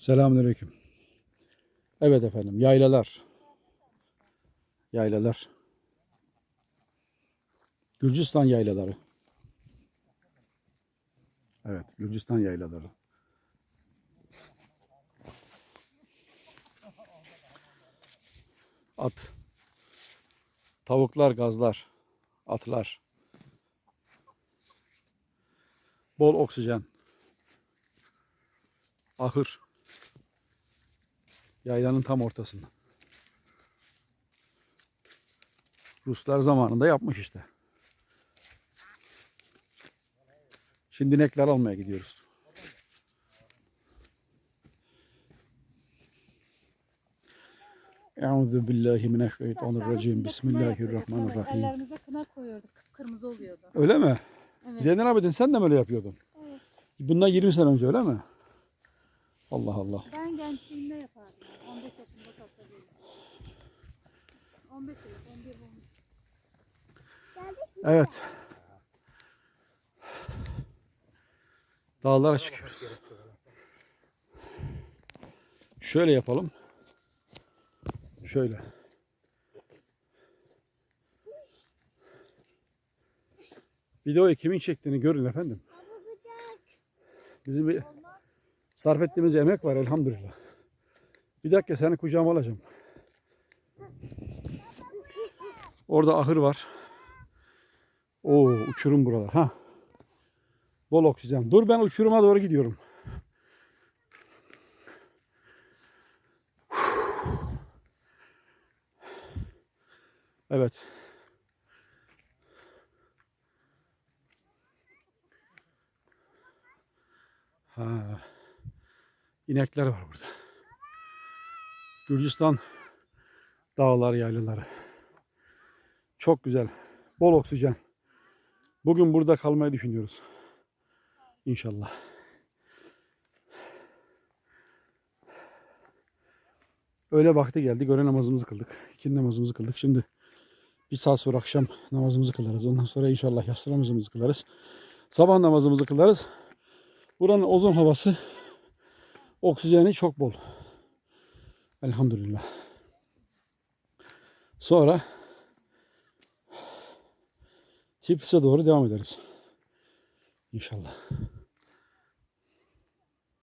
Selamünaleyküm. Evet efendim yaylalar. Yaylalar. Gürcistan yaylaları. Evet Gürcistan yaylaları. At. Tavuklar, gazlar, atlar. Bol oksijen. Ahır. Yaylanın tam ortasında. Ruslar zamanında yapmış işte. Şimdi inekler almaya gidiyoruz. Euzu billahi mineşşeytanirracim. Bismillahirrahmanirrahim. Ellerimize kına koyuyorduk. Kıpkırmızı oluyordu. Öyle mi? Evet. Zeynel abidin sen de mi öyle yapıyordun? Evet. Bundan 20 sene önce öyle mi? Allah Allah. Ben gençliğimde yapardım. 15 yaşında topladıydım. 15 yaş, 11 olmuş. Evet. Dağlara çıkıyoruz. Şöyle yapalım. Şöyle. Videoyu kimin çektiğini görün efendim. Bizim bir sarf ettiğimiz emek var elhamdülillah. Bir dakika seni kucağıma alacağım. Orada ahır var. Oo uçurum buralar. Ha. Bol oksijen. Dur ben uçuruma doğru gidiyorum. Evet. Ha. İnekler var burada. Gürcistan dağlar yaylaları. Çok güzel. Bol oksijen. Bugün burada kalmayı düşünüyoruz. İnşallah. Öğle vakti geldi. Öğle namazımızı kıldık. İkindi namazımızı kıldık. Şimdi bir saat sonra akşam namazımızı kılarız. Ondan sonra inşallah yatsı namazımızı kılarız. Sabah namazımızı kılarız. Buranın ozon havası oksijeni çok bol. Elhamdülillah. Sonra Tiflis'e doğru devam ederiz. İnşallah.